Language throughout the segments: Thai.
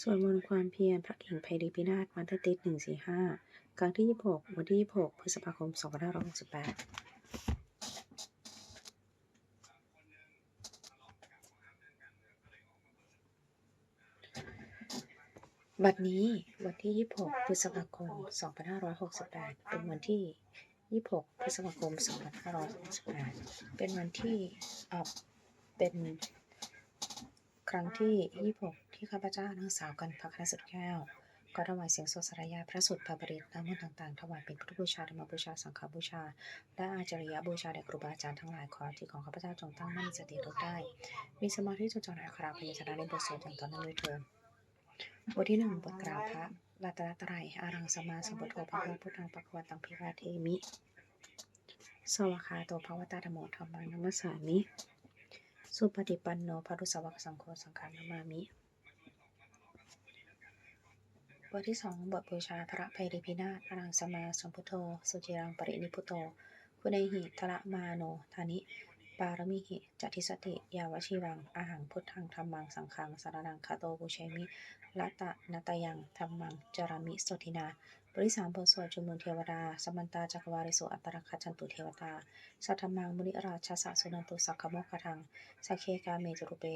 สวดมนต์ความเพียรพระกิ่งไพรีพินาศวันที่ติดหนึ่งสี่ห้าครั้งที่ยี่หกวันที่ยี่หกพฤษภาคมสองพันห้าร้อยหกสิบแปดบัดนี้วันที่ยี่หกพฤษภาคมสองพันห้าร้อยหกสิบแปดเป็นวันที่ยี่หกพฤษภาคมสองพันห้าร้อยหกสิบแปดเป็นวันที่อ่าเป็นครั้งที่ 26 ที่ข้าพเจ้านางสาวกันพักคณะสุดแก้ว ก็ถวายเสียงสวดสรายาพระสุดพระบริตรน้ำมนต์ต่างๆ ถวายเป็นพุทธบูชาธรรมบูชา สังฆบูชา และอาจาริยบูชาแด่ครูบาอาจารย์ทั้งหลายขอที่ของข้าพเจ้าจงตั้งมั่นมีสติทุกได้ มีสมาธิจดจ่อในอักขระพยัญชนะในบทสวดอย่างต่อเนื่องด้วยเถิดบทที่หนึ่งบทกล่าวพระรัตนตรัยอารังสมาสมพุทโธพระพุทธังปะคะวะตังพิวาเทมิ สวากขาโตภวตาธรรมโมธรรมังนัมสสามิ สุปฏิปันโนภรุสวกสังโฆสังฆานามามิ บทที่สองบทบูชาพระภัยริพินาศอรังสมาสัมพุทโธ สุจิรังปรินิพุโตคุณเอหิทละมาโนธานิ ปารมิหิจัติสติ ยาวชิวัง อาหังพุทธังธรรมังสังฆังสารนังคาโตบูเชมิละตะนาตยังธรรมังจารามิสตินาบริสามบทสวดจุมนุมเทวดา สมันตาจักวาริโสอัตตรคัจจันตุเทวตา สัทธมังมุนิราชสะสุนันตุสักขโมคทังสัเคกาเมจุรุเป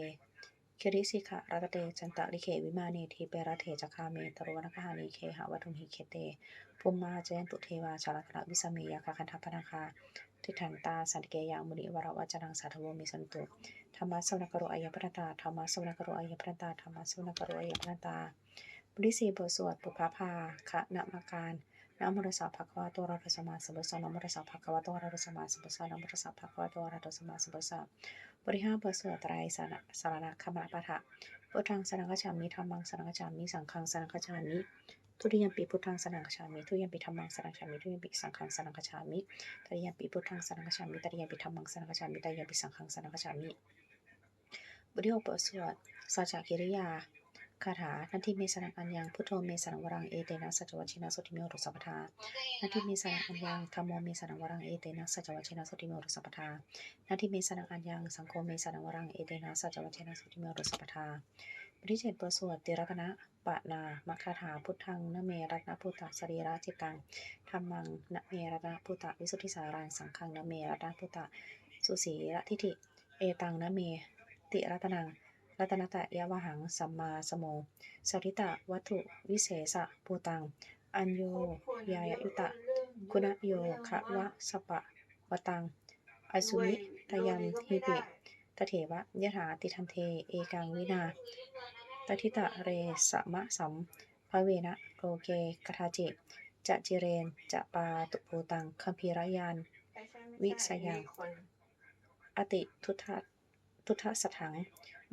คิริสิกะรัตเตจันตะลิเขวิมาเนทีเปรเถจคาเมตรุวนคหานิเคหะวัตุมหิเคเตภุมมาเจนตุเทวาชาลกระวิสเมยาคคันทัพพนาคาทิฏฐันตาสันติเกยังมุนิวรวัจนังสาธโวมิสันตุธรรมะสวนกโรอายปรตาธรรมะสวนกโรอายปรตาธรรมะสวนกโรอายปรตาบริสีบทสวดปุพพาภาคะนมการนะโมตัสสะภะคะวะโตอะระหะสัมมาสัมพุทธัสสะนะโมตัสสะภะคะวะโตอะระหะสัมมาสัมพุทธัสสะนะโมตัสสะภะคะวะโตอะระหะสัมมาสัมพุทธัสสะ บริหารบทสวดไตรสารสารณคมรปะทะพุทธังสนังกัจฉามิธรรมังสนังกัจฉามิสังฆังสนังกัจฉามิทุติยมปีพุทธังสนังกัจฉามิทุติยมปีธรรมังสนังกัจฉามิทุติยมปีสังฆังสนังกัจฉามิตติยมปีพุทธังสนังกัจฉามิตติยมปีธรรมังสนังกัจฉามิตติยมปีสังฆังสนังกัจฉามิบทที่หกบทสวดสัจจกิริยา คาถานันทิเมสนังอัญญังพุทโธเมสนังวรังเอเตนะสัจจวัชินะสุติเมโรสัพพทานันทิเมสนังอัญญังธรรมโมเมสนังวรังเอเตนะสัจจวัชินะสุติเมโรสัพพทานันทิเมสนังอัญญังสังโฆเมสนังวรังเอเตนะสัจจวัชินะสุติเมโรสัพพทาบทที่เจ็ดบทสวดติรัตนะปะนามัคคาถาพุทธังนเมรัตนพุทธสรีระจิตังธรรมังนเมรัตนพุทธวิสุทธิสารังสังฆังนเมรัตนพุทธสุสีระทิฏฐิเอตังนเมติรัตนัง รัตนตะยะวหังสัมมาสโมสริตะวัตถุวิเศษะปูตัง อัญโยยายยุตะ คุณโยคะวะสปะวตัง อสุนิตยัมหิปิตเถวะยะถาติทันเท เอกังวินาตทิตะเรสมะสัมภเวนะโลเกกทาจิ จะจิเรน จะปาตุปูตังคัมภีรยาน วิสยัง อติทุทธทุทธสถัง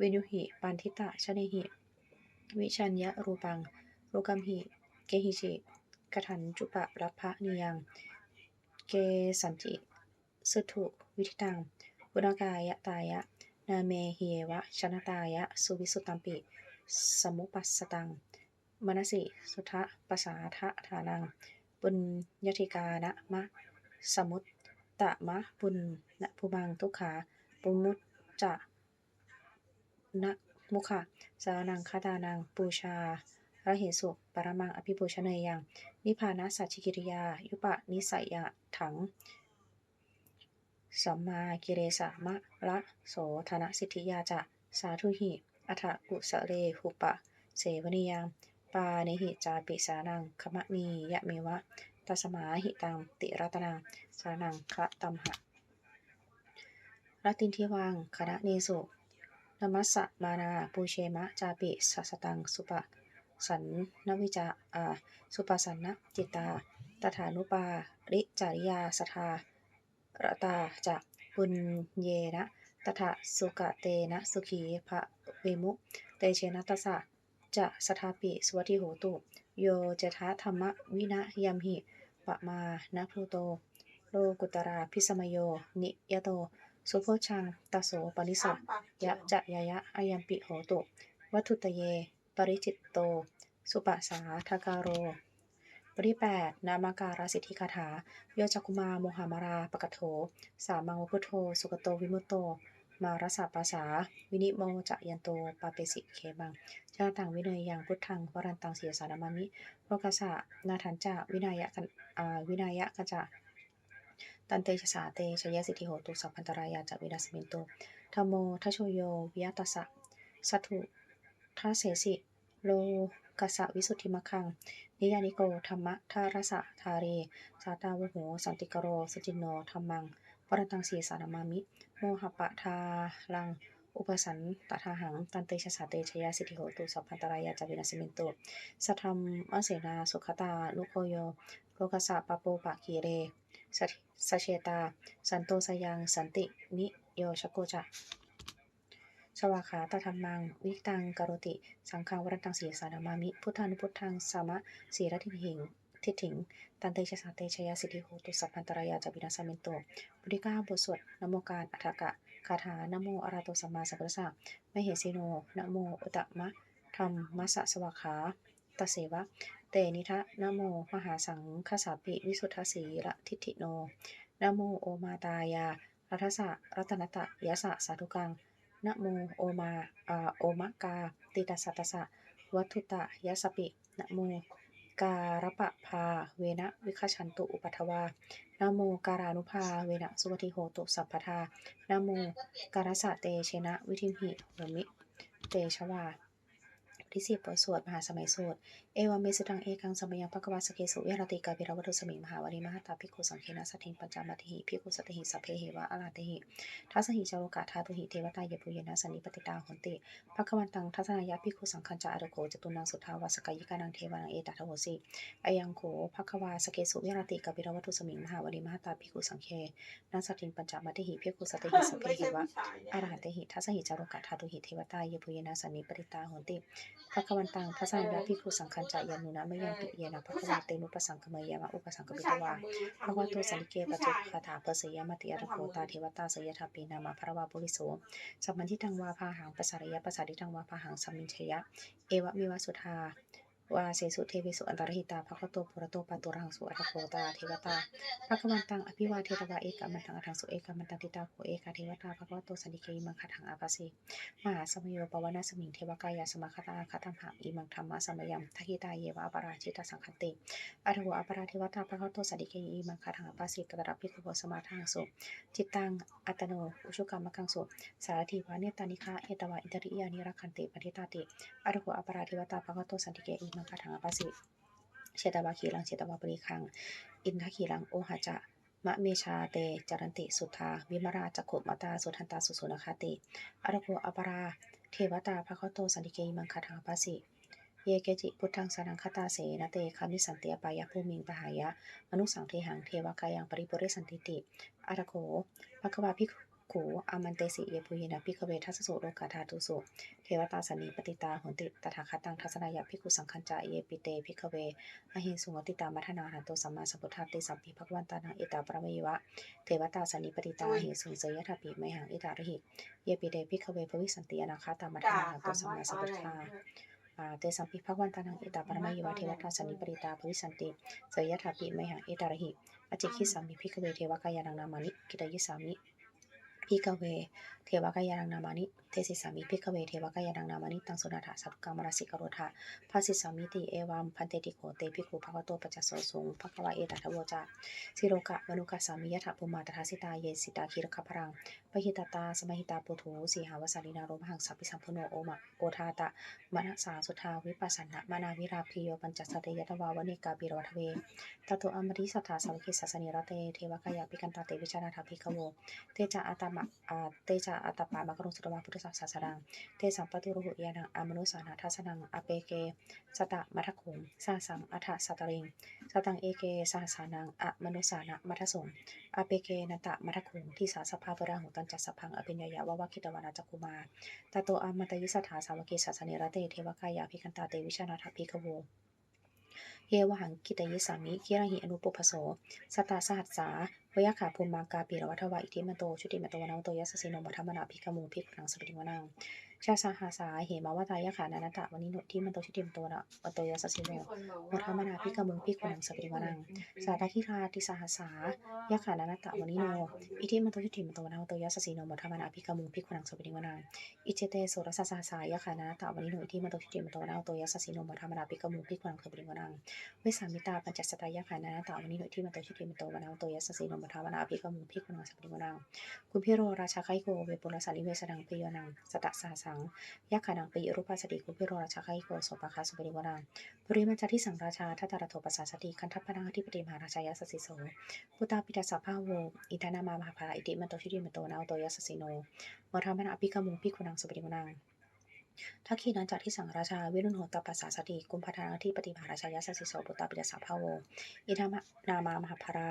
วินุหิ ปันทิตะชเนหิ วิชัญญะรูปังรูกัมหิ เกหิจิกถันจุปะรัพะนิยัง เกสันจิสุทุวิทิตังบุณกายะตายะ นาเมเฮวะชนะตายะ สุวิสุตตัมปิ สมุปัสสตัง มนสิ สุทะปสาทะฐานัง บุญยติกานะมะ สมุตตะมะบุญนะภูบังทุกขา ปุมุตจะ นะมุขะสานังคาตานัง ปูชาระเหสุปรมังอภิปูชเนยยัง นิพานะสัจจิกิริยา ยุปะนิสัยยะถังสัมมากิเลสะมะละโสธนสิทธิยาจะสาธุหิอัฏฐกุสเลหุปะ เสวนิยัง ปาเนหิจาปิสานังขมะนียะเมวะตัสมาหิตังติรัตนังสานังคะตัมหะรัตตินทิวังคณะเนสุ นมัสสะมานาปูเชมะ จาปิสัสตัง สุปสันนวิจาอาสุปสันนะจิตตาตถานุปาริจาริยาสทาระตาจะบุญเยนะตถาสุกะเตนะสุขีภะเวมุเตเชนะตสะจะสทาปิสวัติโหตุ โยเจทะธรรมวินะยัมหิปะมานะพลูโต โลกุตราพิสมโย นิยโต สุโพชังตโสปนิสะยะจะยะยะอายัมปิโหตุ วัตถุตเย ปริจิตโต สุปสาทากาโรบทที่8นามาการาสิทธิคาถาโยจักุมาโมหามาราปกโถ สามังวพุทโธ สุกโตวิมุตโต มารสาปาสา วินิโมจะยันโต ปาเปสิเคบังชาตังวิเนยยังพุทธังวรันตังเสียสานามามิโลกัสะนาทันจาวินายะกันวินายะกะจะ ตันเตชะสาเตชยสิทธิโหตุสัพพันตรายาจะวินาสมินโตธรรมโมทัชโชโยวิยตัสสะสัตถุทัสเสสิ โลกัสสะวิสุทธิมัคคัง นิยานิโกธรรมะทารสะทารีสาตาวโหสันติกโรสจินโนธรรมังปรตังสีสารามามิ โมหปะทาลัง อุปสันตถาหัง ตันเตชะสาเตชยสิทธิโหตุสัพพันตรายาจวินาสมินโตสัทธรรมอเสนาสุขตาลุโคโยโลกัสสะปะโปปะกีเรสถิสเชตา สันโตสยังสันตินิโยชโกจะสวาขาตธรรมัง วิตังกรติ สังฆังวรันตังสีสานามามิ พุทธานุพุทธังสามะสีรทิหิงทิฏฐิง ตันเตชะสาเตชยสิทธิโหตุสัพพันตรายาจวินาสมินโตบุริก้าบทสวดนโมการอัฏฐกะ คาถานโมอาราโตสัมมาสัมพุทธัสสะไมเหสิโนนโมอุตตมะธรรมมัสสะสวากขาตเสวะ เตนิทะนโม มหาสังคสาปิวิสุทธสีระทิฏฐิโนนโมโอมาตายารัทสะรัตนตะยะสะสาธุกังนโมโอมาอาโอมะกา ติตัสสะตัสสะวัตถุตะยะสปินโม การปะพาเวนะวิคชันตุอุปัทวานาโมการานุภาเวนะสุปฏิโหตุสัพพทานาโมการสะเตเชนะวิธิมหิโหมิ เตชวา ที่สิบบทสวดมหาสมัยสวดเอวาเมสุตังเอกังสมัยังภควาสเกสุวิรติกาภิรวัตุสมิงมหาวริมหาตาภิกขุสังเคนะสัทถิงปัญจมัติหิภิกขุสัตถิสัพเพเหวะอาลาเตหิทัสสหิจารุกะธาตุหิเทวตาเยปุเยนะสันนิปติตาหนติภควันตังทัศนายะภิกขุสังคัญจาอรุโกจตุนังสุทาวาสกายิกานังเทวานังเอตตะโหสิอายังโขภควาสเกสุวิรติกาภิรวัตุสมิงมหาวริมหาตาภิกขุสังเคนะสัทถิงปัญจมัติหิภิกขุสัตถิสัพเพเหวะอาราหันเตหิทัสหิจารุกะธาตุหิเทวตายปุเยนะสันนิปติตาหนติภควันตังทัศนายะภิกขุสังคัญจายานุนะมยังปิเยนะภควาเตนุปสังคมยามะอุปสังคปิตวาภควาตสันติเกปจุคาถาเพสยามติอรโคตาเทวตาสยทัปปีนามาพระวาปุริโสสัมมันทิทังวาพาหังปสารยะปสาริทังวาพาหังสัมมินเชยะ เอวะมิวสุธา วาเสสุเทวิสุอันตรหิตาภควโตปุระโตปตุรังสุอรโคตาเทวตาภควันตังอภิวาเทตวาเอกามันตังอทังสุเอกามันตังติตาโขเอกาเทวตาภควโตสันติเกอิมังคทังอาภาสีมหาสมโยปวนาสมิงเทวกายาสมาคตาคตัมหะอิมังธรรมะสมยัมทักิตาเยวะอปราชิตาสังคติอรหัวอปราเทวตาภควโตสันติเกอิมังคทังอาภาสีตระพิคุโสมาทังสุจิตตังอัตโนอุชุกรรมกังสุสารถิวาเนตานิฆาเอตวะอินทริยานิรักขันติปฏิตาติอรหัวอปราเทวตาภควโตสันติเกอิมังคทังอภาสีเชตวาขีลังเชตวาปริคัง อินทขีลังโอหะจะมะเมชาเตจารันติสุทาวิมราจักขุมาตาสุทันตาสุสุนคาติอรโกอปรา เทวตาภคโตสันติเกยมังคาทังอปัสสิเยเกจิพุทธังสารังคตาเสนเตคามิสันเติอปายะภูมิงปหายะ มนุสังเทหังเทวกายังปริปุเรสันติติอรโกภควาภิก ขุอามันเตสิเยปุยนะพิกเวทัสสุโลกาธาตุสุเทวตาสนีปฏิตาหนติตถาคตังทัศนายะภิกุสังคัญจาเยปิเตภิกเวอหิสุงติตามัทนาหันโตสัมมาสัมพุทธาติสัมปิภควันตานังเอตาปรมยวะเทวตาสนีปฏิตาหิสุงเสยทัปปิไมหังเอตาริหิเยปิเตภิกเวภวิสันติอนาคาตามัทนาหันโตสัมมาสัมพุทธาเตสัมปิภควันตานังเอตาปรมยวะเทวตาสนีปฏิตาภวิสันติเสยทัปปิไมหังเอตาริหิอจิคิสามิภิกเวเทวกายานังนามานิกิตยิสามิ พิกเว เทวกายานังนามานิเทสิสามิพิกเวเทวกายานังนามานิตังสุนาถาสัพกามรสิกโรธาภาสิสามิติเอวัมพันเตติโกเตพิกุภควโตปัจจโสสูงภควะเอตัทโวจาสิโรกะมนุกะสามิยถาภูมาตถาสิตาเยสิตาคิรคพรังปหิตาตาสมหิตาปุถุสีหาวสารินาโรมหังสัพพิสัมพุโนโอมะโอทาตะมณสาสุทาวิปัสสนะมานาวิราพิโยปัญจสัตยตวาวนิกาปิโรทเวตโตอมริสัทธาสวัคิสัสนิรเตเทวกายาปิกันตาเตวิชานาทาภิกโวเตจาอัตมะเตจาอัตปามะกรุงสุตวาพุทธศาสนังเตสัมปตุรุหุยานังอมนุสานาทัสนัง อเปเก สตะมัทคุงสาสังอัฏสัตริง สตังเอเกสาสานังอมนุสานะมัทสงอเปเกนตะมัทคุงที่สาสภาปราหุตันจัสสพังอภิญญายาววะคิตวานาจักุมาตโตอามัตยิสัทธาสาวกิสัสนิรเตเทวกายาภิกันตาเตวิชานาทภิกโว เยวหังกิตยิสามิคิรังหิอนุปุพโสสตาสหัสสาวยขาภูมากาปีรวัทวะอิทิมันโตชุติมันโตวนาโตยัสสิโนมัทมนาภิกขมูภิกขุนังสปิติวนัง ชาสาหาสาเหมาวตายะขานานาตะวันนี้หนุที่มันโตชิติมโตนะวันโตยาสสิโนโมทามนาพิกามุงพิกุนังสปิริวนังสาตาคิราติสาหาสายะขานานาตะวันนี้โนอิทิมันโตชิติมโตนะวันโตยาสสิโนโมทามนาพิกามุงพิกุนังสปิริวนังอิเจเตโสรสสาสายะขานานาตะวันนี้หนุอิทิมันโตชิติมโตนะวันโตยาสสิโนโมทามนาพิกามุงพิกุนังสปิริวนังเวสามิตาปัญจสตายะขานานาตะวันนี้หนุอิทิมันโตชิติมโตนะวันโตยาสสิโนโมทามนาพิกามุงพิกุนังสปิริวนังคุณพิโรราชาไคโกเวปุรสานิเวสนังปิยนังสตสาสังยักขานังปีรูปาสติกุพิโรราชาไคโกโสปาคาสุปริวนาปริมาจาที่สังราชาทัตตารโทปัสสาสติคันทัพพนังอธิปติมหาราชายาสสิโสพุตาปิตาสัพพาโวอิทานามามหาภาอิติมันโตชิริมันโตนาโตยาสสิโนมรามนาอภิกามุงพิคุนังสุปริวนาทักขีนันจากที่สังราชาวิรุณโหตปัสสาสติกุมพัฒนาที่ปฏิมาราชายาสสิโสปุตตาปิตาสัพพาโวอิทานามามหาภารา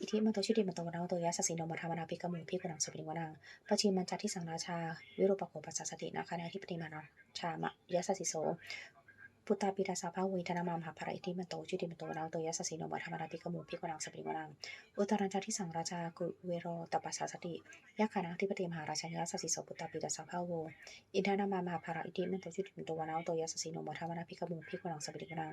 อิทิมันโตชิริมันโตนาโตยะสสิโนมรามนาอภิกมุงพิกุนังสุปิวนาปชิมันจัตที่สังราชา วิรูปโขปัสสตินะคานที่ปฏิมาราชามะยะสสิโส พุตตาปิตาสาภาวิธนามามหาภารอิติมันโตจุติมันโตนาวโตยะสสิโนมัธรรมนาภิกมุพิกวนังสปริวนังอุตรัญจาที่สังราชากุเวโรตปัสสาสติยะขานังทิปติมหาราชายะสสิโสพุตตาปิตาสาภาโวอินทานามามหาภารอิติมันโตจุติมันโตวนาวโตยะสสิโนมัธรรมนาภิกมุพิกวนังสปริวนัง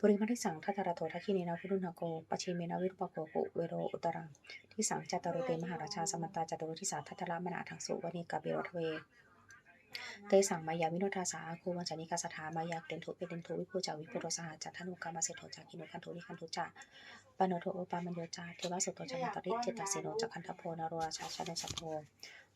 ปริมาทิสังทัตตระโททักขิเนนาวิรุณหโกปชิเมนาวิรุปโกกุเวโรอุตรังที่สังจัตตโรเตมหาราชาสมัตตาจัตตโรทิสาทัตตละมนาทังสุวณิกาเบรทเว เตสังมายาวิโนทาสาคูวัญจานิกาสถามายาเตนทุเปเตนทุวิภูจาวิพุโรสหจัตถานุกามาเสโทจากินุคันทุนิคันทุจาปโนโทโอปามัญโยจาเทวสุตโตจันตริจิตตสิโนจักขันทโพนารราชาชาเนสัพโพ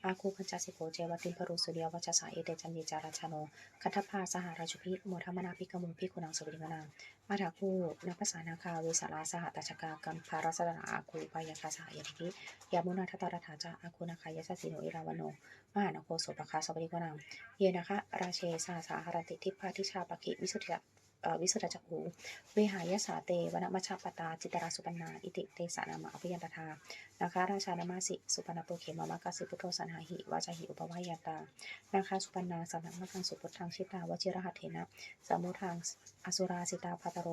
อาคูพัญจสิโกเจวติมพรุสุริยวัชสาเอเตจันยิจาราชโนคัทพาสหราชพิโมธมนาภิกมุงพิกุนังสุริมนาอาถาคูนักภาษานาคาเวสาราสหตัชกากัมภารัสนาอาคูปายาคาสายทิยามุนาทัตตาราธา วิสุทธจักหูเวหายสาเตวนมัชาปตา จิตราสุปนาอิติเตสานามะอภิยันตานะคะราชานามาสิ สุปนาปเขมามากาสิพุทโธสันหาหิวาจหิอุปวายาตานาคาสุปนาสัมนังมะคังสุพุทธังชิตาวชิรหัตเถนะสมุทังอสุราสิตาภัตโร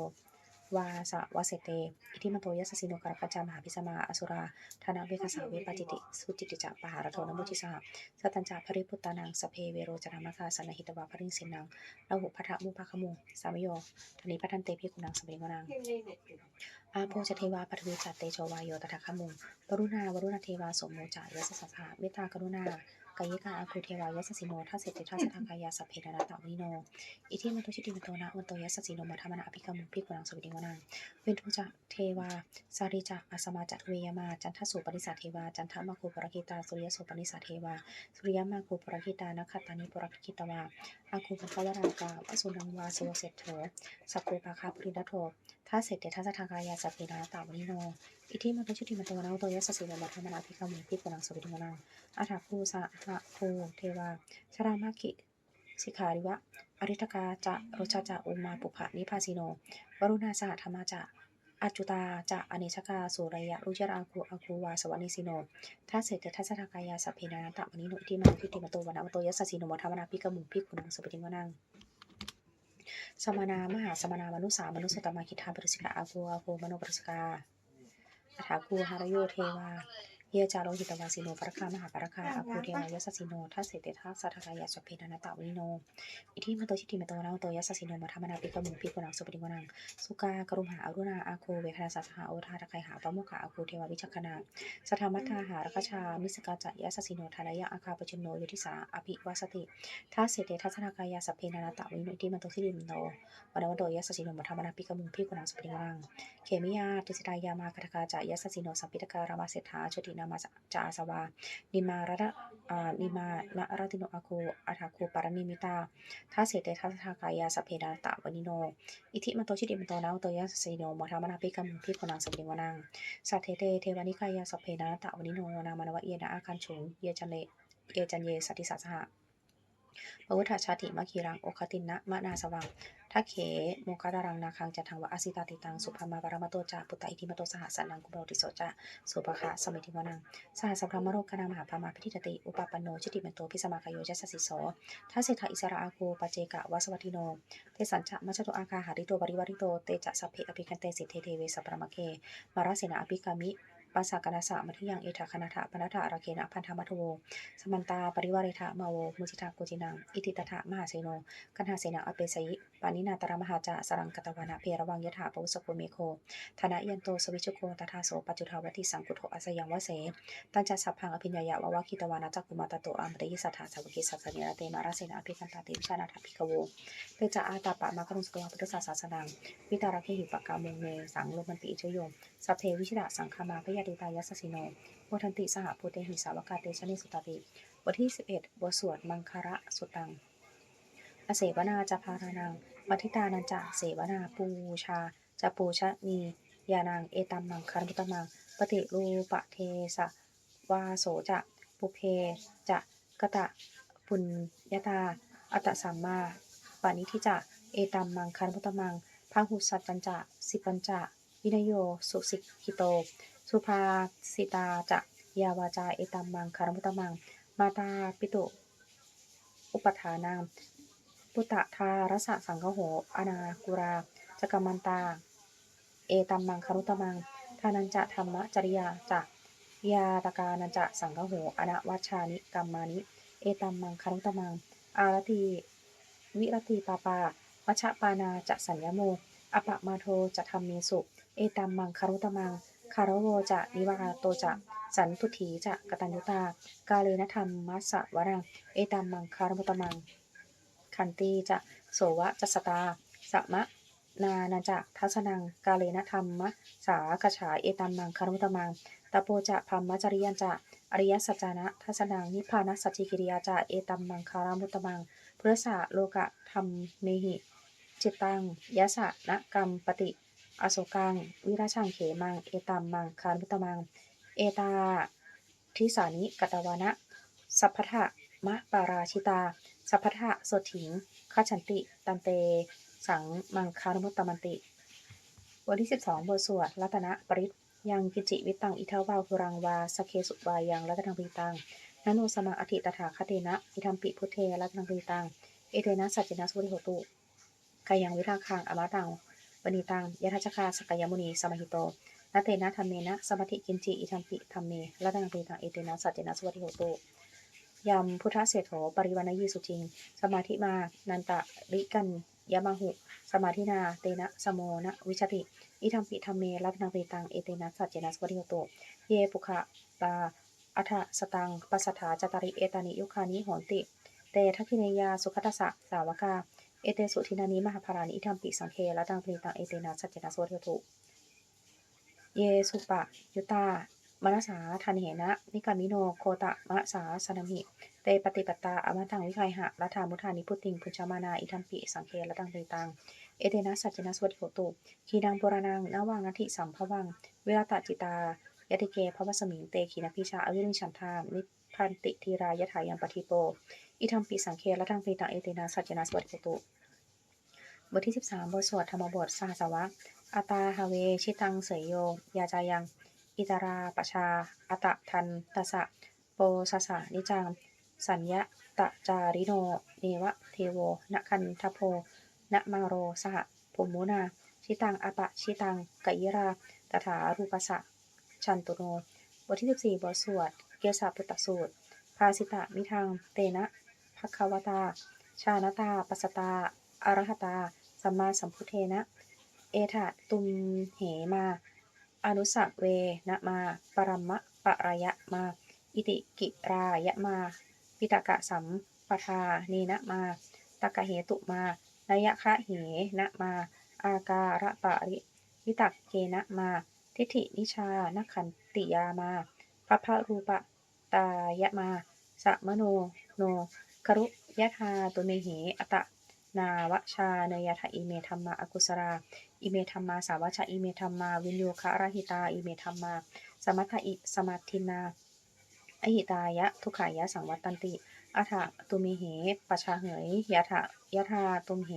วาสะวาเสเต อิทิมันโตยัสสิโนกรปัจจามหาพิสมา อสุรา ธนาเวคสาเวปจิติ สุจิติจักปหารโทนมุทิสหสัตัญจาภริพุตตานังสเพเวโรจนามคาสนหิตวาภริงสินังลาหุพัทะมุภคมุงสามโยธนิพัทันเตพิกุนังสมริงนังอาโพจเทวาปฐวีจัตเตโชวายโยตถาคมุงวรุณาวรุณเทวาสมโมจายสสสะเมตตากรุณา กายิกาอาคูเทวายสสิโนทัสเสติทัสสะทางกายาสัพเพนาตาวิโน อิทิมันตุชิติมันโตนะวันโตยัสสิโนมัทมนาอภิกรรมุพิกุนังสวิติวนังเวนทุจะเทวาสาริจะอสมาจัตเวยมาจันทสุปนิสาเทวาจันทมาคูปรกิตาสุริยสุปนิสาเทวาสุริยมาคูปรกิตานัคตานิปรกิตวาอาคูปัพวรากาวสุนังวาสุวเสตโถสัพโกปาคาปริดโททัสเสติทัสสะทางกายาสัพเพนาตาวิโน อิทิมันตุชิติมันตนะวันโตยัสสิโนมัทมนาอภิกรรมุพิกุนังสวิติวนังอาถาภูสะหะภูเทวาชรามาคิสิขาริวะ อริตกาจะโรชาจะอุมาปุภะนิพาสิโน วรุณาสหธรรมาจะอัจจุตาจะอเนชกาสุรยะรุจราคูอาคูวาสวนิสิโนทัสเสตทัสสะทากายาสัพเพนานัตตะมณิโนอิทิมันทิติมโตวนะมโตยัสสิโนมัทมนาพิกมุพิกุนังสุปฏิวนังสมานามหาสมานามนุสามนุสตมาคิทาปริสิกาอาคูอาคูมโนปริสิกา ถาภูหารโยเทวา เยจาโลหิตวาสิโนปรคามหาปรคาอาคูเทวายสสิโนทัสเสติทัสสัทธากายาสพเพนานาตาวิโน อิทิมันโตชิติมันโตนาโตยัสสิโนมัทมนาปิกมุปิกุนังสุปฏิวนังสุกากรุมหาอรุณาอาคูเวคณาสัสหาโอทาตะไคหาปะมุขะอาคูเทวาวิจักขณาสธรรมัทธาหารคชามิสกาจะยัสสิโนทานายะอาคาปจุนโนยุทิสาอภิวาสติทัสเสติทัสสัทธากายาสพเพนานาตาวิโนอิทิมันโตชิติมันโตวันวันโตยัสสิโนมัทมนาปิกมุปิกุนังสุปฏิวนังเขมิยาติสิตายามาคทกาจะยัสสิโนสัมปิตการามาเศรษฐาชตินามาจาสวานิมาระอ่านิมานะรติโนอาคูอัฏฐาคูปารณิมิตาทัสเสเตทัสทากายาสเพดาตะวนิโน อิทิมันโตชิติมันโตนาโตยัสสิโนมทามนาภิกรรมพิกุนังสปริวนังสัทเทเตเทวานิกายาสเพดาตะวนิโนนามานวะเยนะอาคันฉุงเยจันเลเยจันเยสัตติสัสหะปวุฒชาติมะคีรังโอคตินะมะนาสวัง ทักเขโมคาดารังนาคังจะทังวะอสิตาติตังสุภามาปรมาโตจาปุตตะอิทิมโตสหสันนังกุโมติโสจะสุปะคะสมิติวนังสหสัพพมโรคณามหาพามาพิธิตติอุปปันโนชิติเมนโตพิสมากายโยจัสสิโสทัสเสถาอิสระอาคูปเจกะวัสวัติโนเตสัญจะมัจจโตอาคาหาริโตบริวาริโตเตจะสัพเพอภิคันเตสิเทเทเวสัพพะมะเคมาราเสนาอภิกามิ ปัสสะกนัสสะมัทธิยังเอถะคณทะปนัทธะระเคนะพันธมัทโว สมันตาปริวาริทะมาโว มุจิตาโกจินัง อิติตถะมหาเสโน กันหาเสนาอเปสยิปานินาตระมหาจาสรังกตวานะเพระวังยถาปุสโกเมโคธนะยันโตสวิชุโกตถาโสปัจจุทาวติสังกุโทอสยังวเส ตัญจสัพพังอภิญญายะวะวะคิตวานะจักกุมาตโตอัมเตยิสัทธาสาวกิสัสนินาเตมาราเสนาอภิคันตาเตวิชานาถพิกโวเปจาอาตาปะมะกรุสกวาพุทธศาสนังวิตาระเคหิปะกามุงเมสังโลมันติอิจโยมสัพเพวิชิตะสังคามาพยาติตายัสสิโนโมทันติสหภูเตหิสาวกาเตชะเนสุตติบทที่ 11 บทสวดมังคาระสุตัง อเสวนาจะพารานังมัทิตานันจะเสวนาปูชาจะปูชะนียานังเอตัมมังคารมุตตมัง ปฏิรูปะเทสะวาโสจะปุเพจะกะตะปุญญาตา อัตสัมมาปานิทิจะ เอตัมมังคารมุตตมังพาหุสัจปัญจะสิปัญจะวินโยสุสิกิโต สุภาสิตาจะยาวาจาเอตัมมังคารมุตมัง มาตาปิตุอุปทานังปุตตะทารสะสังคโหอนากุราจกรรมันตา เอตัมมังคารุตมัง ทานันจะธรรมจริยาจะยาตกานันจะสังคโหอนาวัชานิกรรมานิ เอตัมมังคารุตมัง อารติวิรติปาปาวัชปานาจะสัญญโมอปะมาโทจะทำเมสุ เอตัมมังคารุตมัง คารโวจะนิวาโตจะสันตุถีจะกตัญญุตา กาเลนธรรมมัสสะวรัง เอตัมมังคารมุตมังขันตีจะโสวะจัสตาสัมะนานาจะทัศนัง กาเลนะธรรมะสากฉาเอตัมมังคารมุตมังตะโปจะพัมมจริยันจะอริยสัจนะทัศนังนิพพานัสสจจิกิริยาจะเอตัมมังคารามุตมังเพื่อสะโลกะธรรมเมหิ จิตตังยะสะนะกรรมปฏิ อโศกัง วิราชังเขมัง เอตัมมัง คารุตมัง เอตาทิสานิกตวานะ สัพพะมะปาราชิตา สัพพะโสถิงขฉันติ ตันเต สังมังคารมุตตมันติ บทที่ 12 บทสวด รัตนะปริตยังกิจิวิตัง อิทาวาภุรังวา สเคสุวายัง รัตนังปิตังนโนสมาอธิตถาคเตนะอิทัมปิพุทเทรัตนังปิตัง เอเตนะสัจจินะสุริโหตุกายังวิราคังอมาตัง ปณิตังยทัชคาสกายมุนีสมาหิโตนาเตนะธรรมเมนะสมาธิกินจิอิทัมปิธรรมเมรัตนังปิตังเอเตนะสัจเจนะสุริโหตุยำพุทธเศรษโถปริวานยีสุจิง สมาธิมานันตะริกันยามาหุ สมาธินาเตนะสโมนะวิชติ อิทัมปิธรรมเมรัตนังเปตังเอเตนะสัจเจนะสวัสดิโต เยปุคะตาอัฏฐสตังปัสสถาจตาริเอตานิยุคานิโหนติ เตทักขิเนยาสุขตัสสะสาวกา เอเตสุทินานิมหาภารานิอิทัมปิสังเครัตนังเปตังเอเตนะสัจเจนะสวัสดิโตเยสุปะยุตามนัสสาทันเหนะ นิกามิโนโคตะมะสาสนามิ เตปฏิปตาอมตังวิไคหะรัฐามุทานิพุติงพุชามานาอิทัมปิสังเครัตังเปตัง เอเตนะสัจจนะสวดโหตุขีนังปุรานังนวังนัติสัมภวัง เวลาตจิตายติเกภวสมิงเตขีนพิชาอวิริชันทามนิพันติทีรายถายังปฏิโป อิทัมปิสังเครัตังเปตังเอเตนะสัจนะสวัสดิตุบทที่ 13 บทสวดธรรมบทสาสวะอาตาฮาเว ชิตังเสยโย ยาจายัง อิตาราปชาอัตทันตสะ โปสสะนิจัง สัญญะตะจาริโน เนวะ เทโว นคันทโพนะมาโร สหภูมุนา ชิตังอปะ ชิตังกยิรา ตถารูปสะ ชันตุโน บทที่ 14 บทสวด เกสาปุตตสูตร ภาสิตะมิทัง เตนะ ภควตา ชานตาปัสตาอรหตา สัมมาสัมพุทเทนะ เอถะตุมเหมา อนุสักเวนะมา ปรัมมะปะรายะมา อิติกิรายะมา ปิตกะสัมปทานีนะมา ตะกะเหตุมานยะคะเหนะมา อาการะปะริ วิตักเกนะมา ทิฏฐินิชานขันติยามาพัพพรูปะตายะมา สะมโนโน ครุยะธาตุเมเหอตะนาวชาเนยทะอิเมธรรมาอกุสราอิเมธรรมาสาวชาอิเมธรรมา วินโยคะราหิตาอิเมธรรมา สมัทอิสมาทินาอหิตายะ ทุขายะสังวัตตันติอัฏฐตุมิเหปชาเหยยะถะยะธาตุมเห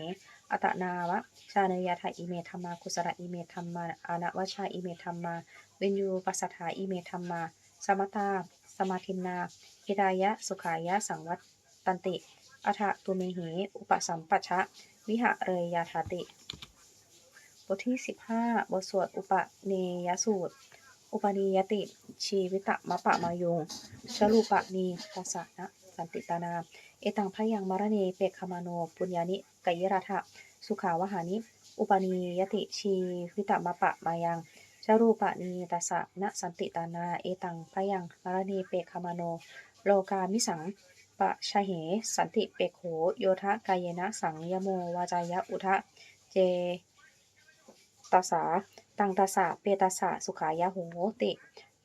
อัตนาวะ ชาเนยทะอิเมธรรมากุสระอิเมธรรมาอานวชาอิเมธรรมาวินยูปัสสถาอิเมธรรมา สมตา สมาทินาหิตายะ สุขายะ สังวัต ตันติ อัฏฐตุมิเหอุปสัมปชะ วิหะเรยยาธาติ บทที่ 15 บทสวดอุปเนยสูตร อุปนิยติ ชีวิตะมะปะมายุงชลูปะนีตัสสะนะสันติตานา เอตังพยังมารณีเปกขมาโน ปุญญานิกยรัฐะสุขาวหานิ อุปนิยติ ชีวิตะมะปะมายังชรูปะนีตัสะนะสันติตานา เอตังพยังมารณีเปกขมาโน โลกามิสัง ปะชะเห สันติเปกโหโยทะกายนะสังยโมวาจายะอุทะเจตสาตังตสะเปตสะสุขายะโหติ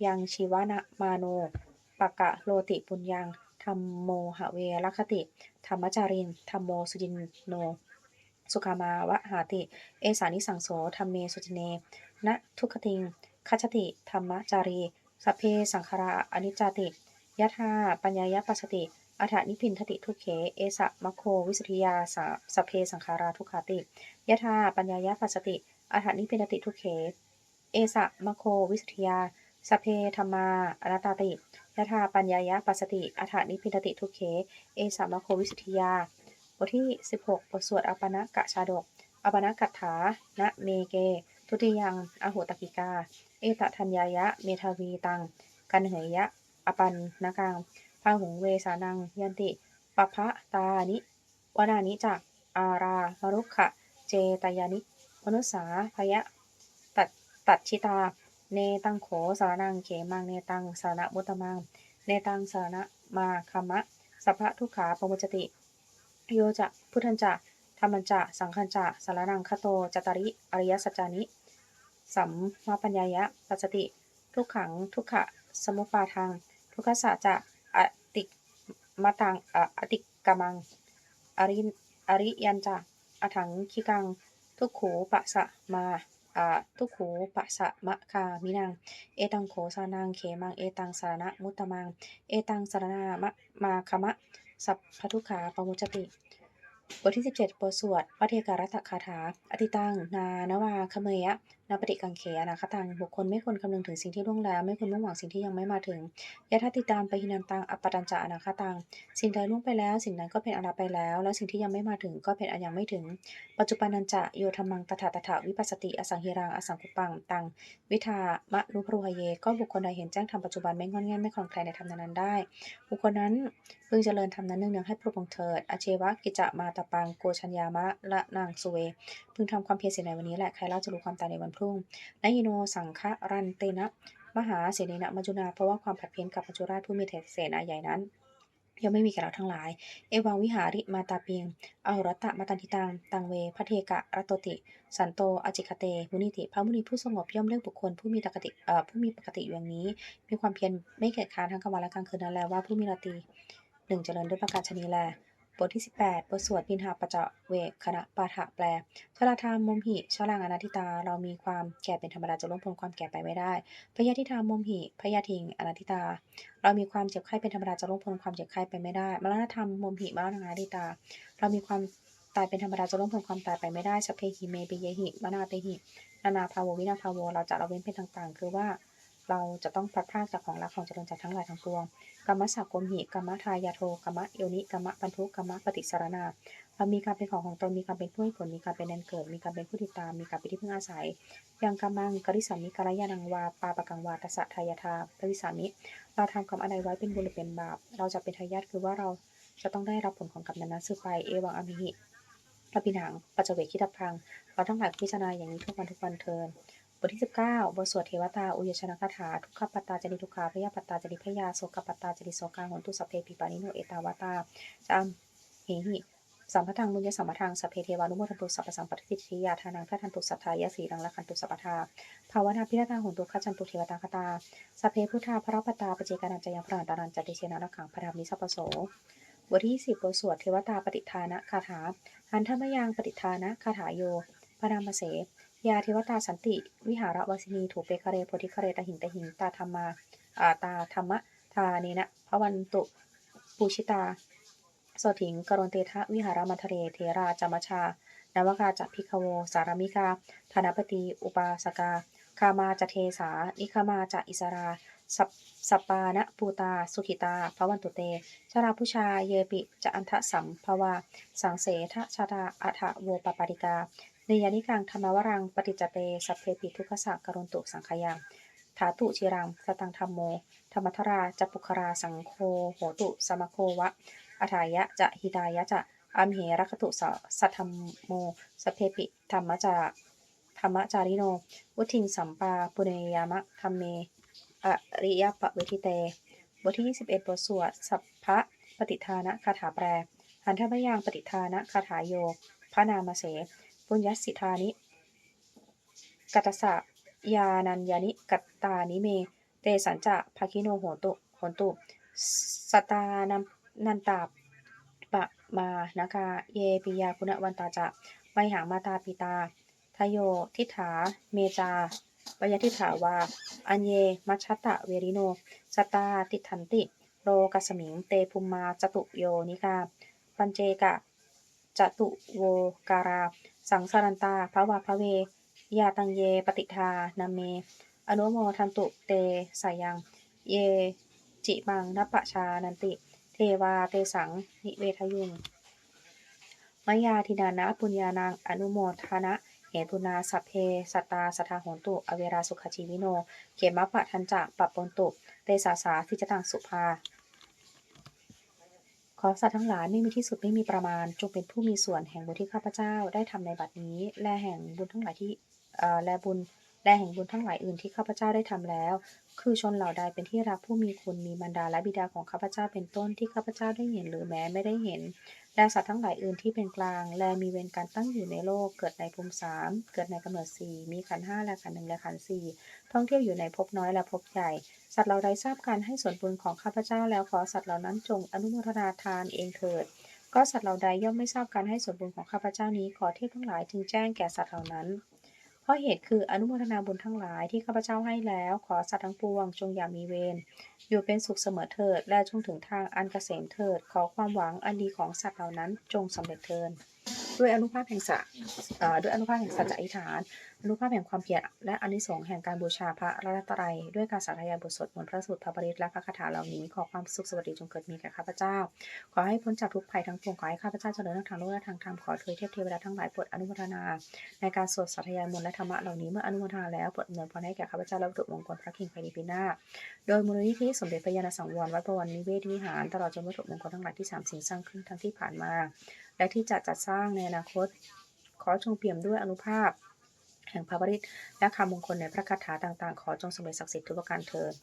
ยังชีวนะมาโนปะกะโลติปุญญังธรรมโมหะเวรคติ ธรรมจารินธรรมโมสุจินโน สุขามาวะหาติ เอสานิสังโสธรรมเมสุจิเนนะทุกขติงคัจติธรรมจารีสเพสังขาราอนิจจติยะธาปัญญายปัสสติ อัฏฐนิพินทติทุเขเอสะมะโควิสุทธิยาสาสัพเพสังขาราทุขาติยะธาปัญญายาปัสสติอัฏฐนิพินทติทุเขเอสะมะโควิสุทธิยาสเพธรรมาอนัตตติยะธาปัญญายปัสติอัฏฐนิพินทติทุเขเอสะมะโควิสุทธิยา บทที่ 16 บทสวดอปนกะชาดกอปนกัตถานะเมเก ทุติยัง อโหตกิกา เอตทัญญายะ เมทาวีตัง กันเหยยะ อปันนากัง พาหุงเวสานังยันติปะพะตานิวนานิจักอารามรุขะ เจตยานิมนุสสาพยะตัดตัดชิตา เนตังโขสารนังเขมังเนตังสารณมุตมัง เนตังสารณมาคามะสัพพะทุขาปมุจติ โยจะพุทธัญจะธรรมัญจะ สังคัญจะสารนังคโตจตาริอริยสัจจานิ สัมมาปัญญายะปัจจติ ทุกขังทุกขะ สมุปปาทังทุกขสัจจะ มาตังอติกามัง อริอริยันจะอถังคิกัง ทุกขูปะสะมาอาทุกขูปะสะมะคามินัง เอตังโขสานังเขมัง เอตังสารณะมุตตมัง เอตังสารณามะมาคมะ สัพพทุขาปมุจติ บทที่ 17 บทสวดพระเทการัตคาถา อติตัง นานวาคเมยะนาปฏิกังเขอนาคตัง บุคคลไม่ควรคำนึงถึงสิ่งที่ล่วงแล้ว ไม่ควรมุ่งหวังสิ่งที่ยังไม่มาถึงยะทัติตามไปหินันตัง อปตัญจะอนาคตัง สิ่งใดล่วงไปแล้ว สิ่งนั้นก็เป็นอนาไปแล้ว และสิ่งที่ยังไม่มาถึงก็เป็นอันยังไม่ถึง ปัจจุบันนันจะโยธรรมังตถาตถาวิปัสสติ อสังหิรัง อสังคุปัง ตัง วิทามะนุพรุหเย ก็บุคคลใดเห็นแจ้งธรรมปัจจุบันไม่งอนแง่ไม่คลอนแคลนในธรรมนั้นได้ บุคคลนั้นพึงเจริญธรรมนั้นเนืองๆให้พระองค์เถิด อเชวะกิจจะมาตปังโกชัญญามะละนางสุเวพึงทำความเพียรเสียในวันนี้แหละใครเล่าจะรู้ความตายในวันพรุ่งนยิโนสังฆรันเตนะ มหาเสนีนะมัจจุนาเพราะว่าความผัดเพี้ยนกับมัจจุราชผู้มีเสนาใหญ่นั้นยังไม่มีแก่เราทั้งหลาย เอวังวิหาริมาตาเปียงอหุรัตตะมาตันทิตัง ตังเวพระเทกะรัตโตติ สันโตอจิคเต มุนิติ พระมุนีผู้สงบย่อมเลือกบุคคลผู้มีปกติเอ่อผู้มีปกติอยู่อย่างนี้ มีความเพียรไม่เกียจค้านทั้งกลางวันและกลางคืนนั้นแลว่าผู้มีราตรีหนึ่งเจริญด้วยประการชนีแล บทที่ 18 บทสวดพินหาปัจเวกคณะปาฐะแปลชราธามมมหิชลังอนาทิตา เรามีความแก่เป็นธรรมดาจะล่วงพ้นความแก่ไปไม่ได้ พยาธิธามมมหิพยาทิงอนาทิตา เรามีความเจ็บไข้เป็นธรรมดาจะล่วงพ้นความเจ็บไข้ไปไม่ได้ มรณธรรมมมหิมรณาทิตา เรามีความตายเป็นธรรมดาจะล่วงพ้นความตายไปไม่ได้สเพหิเมปิเยหิมนาเตหิ นานาภาววินาภาวเราจะละเว้นเพศต่างๆ คือว่า เราจะต้องพลัดพรากจากของรักของเจริญจากทั้งหลายทั้งปวงกรรมสักกมหิกรรมทายาโทกรรมโยนิกรรมปันทุกรรมปฏิสารนาเรามีการเป็นของของตนมีการเป็นผู้ให้ผลมีการเป็นแดนเกิด มีการเป็นผู้ติดตาม มีการเป็นที่พึ่งอาศัยยังกรรมังกริสามิกรยานังวาปาปะกังวาตสะทายาทาปริสามิ เราทำกรรมอะไรไว้เป็นบุญหรือเป็นบาป เราจะเป็นทายาทคือว่าเราจะต้องได้รับผลของกรรมนั้นสืบไปเอวังอมิหิปปินังปัจเจเวกคิดพัง เราทั้งหลายพิจารณาอย่างนี้ทุกวันทุกวันเทิน ทที่ 19 บทสวดเทวตา อุยชนะคาถา ทุกขปัตตาจริทุกขาพยาปัตตาจริพยาโสกปัตตาจริโสกาหนตุสพเพปิปานิโนเอตาวตาจามเหหิสัมปทังมุญยสัมปทังสพเพเทวานุโมทันตุสัพพสัมปทิทิยาทานังพระทันตุสัทธายะสีรังละคันตุสัพพทาภาวนาพิรตาหนตุขจันตุเทวตาคตาสัพเพพุทธาพระปตตาปเจกานันจยังพระนันตานันจติเชนะระขังพระธรรมนิสัพโสบทที่10บทสวดเทวตาปฏิทานะคาถาหันธรรมยังปฏิทานะคาถาโยพระนามเส ยาเทวตาสันติวิหารวสินีถูเปคเรโพธิคเรตหิงตหิงตาธรรมาอาตาธรรมะทาเนนะพระวันตุปูชิตาสถิงกรณเตทะวิหารมัทเรเทราจามชานวกาจัพิคโว สารมิกาธนปติ อุปาสกา คามาจะเทสา นิคามาจะอิสราสัปสัปานะปูตา สุขิตาพระวันตุเต ชราผู้ชา เยปิ จะอันทะสัมภวา สังเสทะชาตาอัฐโวปปาริกา นยานิกังธรรมวรังปฏิจจเตสัพเพปิทุกขสักกรณตุสังขยังถาตุชิรังสตังธรรมโม ธรรมทราจัปุคราสังโฆโหตุสมโควะอัฏายะจะหิตายะจะอัมเหรัคตุสสัทธรรมโมสเพปิธรรมจาธรรมจาริโนวุทิงสัมปาปุเรยามะธรรมเมอริยปะเวทิเต บทที่ 21 บทสวด สัพพะปฏิทานะคาถาแปลหันทพยางปฏิทานะคาถาโยพระนามเส ปุญญสิทธานิ กัตสะยานัญญานิ กัตตานิเม เตสัญจะภาคิโนโหตุโหนตุสตานัมนันตาปะมานาคาเยปิยาคุณวันตาจะไมหังมาตาปิตา ทโยทิฐาเมจาวยทิฐาวา อัญเย มัชชตะเวริโน สตาติทันติ โรกัสมิง เตภุมมาจตุโยนิกา ปัญเจกะ จตุโวการาสังสารันตาภวาภเวยาตังเยปฏิทานาเม อนุโมทันตุเตสายัง เยจิมังนัปปะชานันติ เทวาเตสังนิเวทยุงมายาทินานะปุญญานังอนุโมทนะเหตุนาสัพเพสตาสทาโหนตุ อเวราสุขชีวิโน เขมะปะทันจะปะปนตุ เตสาสาทิจตังสุภา สัตว์ทั้งหลายไม่มีที่สุดไม่มีประมาณ จงเป็นผู้มีส่วนแห่งบุญที่ข้าพเจ้าได้ทำในบัดนี้ และแห่งบุญทั้งหลายที่อ่อและบุญและแห่งบุญทั้งหลายอื่นที่ข้าพเจ้าได้ทำแล้ว คือชนเหล่าใดเป็นที่รักผู้มีคุณมีมารดาและบิดาของข้าพเจ้าเป็นต้นที่ข้าพเจ้าได้เห็นหรือแม้ไม่ได้เห็น และสัตว์ทั้งหลายอื่นที่เป็นกลาง และมีเวรการตั้งอยู่ในโลก เกิดในภูมิสามเกิดในกำเนิดสี่มีขันห้าและขันหนึ่งและขันสี่ท่องเที่ยวอยู่ในภพน้อยและภพใหญ่ สัตว์เหล่าใดทราบการให้ส่วนบุญของข้าพเจ้าแล้วขอสัตว์เหล่านั้นจงอนุโมทนาทานเองเถิด ก็สัตว์เหล่าใดย่อมไม่ทราบการให้ส่วนบุญของข้าพเจ้านี้ขอเทพทั้งหลายจึงแจ้งแก่สัตว์เหล่านั้น เพราะเหตุคืออนุโมทนาบุญทั้งหลายที่ข้าพเจ้าให้แล้ว ขอสัตว์ทั้งปวง จงอย่ามีเวรอยู่เป็นสุขเสมอเถิดและจงถึงทางอันเกษมเถิด ขอความหวังอันดีของสัตว์เหล่านั้นจงสำเร็จเถิด ด้วยอนุภาพแห่งสัตว์เอ่อด้วยอนุภาพแห่งสัจจะอิฐาน อนุภาพแห่งความเพียรและอนิสงส์แห่งการบูชาพระรัตนตรัยด้วยการสาธยายบทสวดมนต์พระสูตรพระปริตและพระคาถาเหล่านี้ขอความสุขสวัสดีจงเกิดมีแก่ข้าพเจ้า ขอให้พ้นจากทุกภัยทั้งปวงขอให้ข้าพเจ้าเจริญทั้งทางโลกและทางธรรมขอเทวยเทพเทวดาทั้งหลายโปรดอนุโมทนา ในการสวดสาธยายมนต์และธรรมะเหล่านี้เมื่ออนุโมทนาแล้วโปรดอำนวยพรให้แก่ข้าพเจ้าและวัตถุมงคลพระคิงไพรีพินาโดยมูลนิธิสมเด็จพระยาณสังวรวัดประวันนิเวศวิหาร ตลอดจนวัตถุมงคลทั้งหลายที่สามสิ่งสร้างขึ้นทั้งที่ผ่านมา และที่จะจัดสร้างในอนาคต ขอจงเปี่ยมด้วยอนุภาพ แห่งพระบริตและคำมงคลในพระคาถาต่างๆ ขอจงสำเร็จศักดิ์สิทธิ์ทุกประการเถิด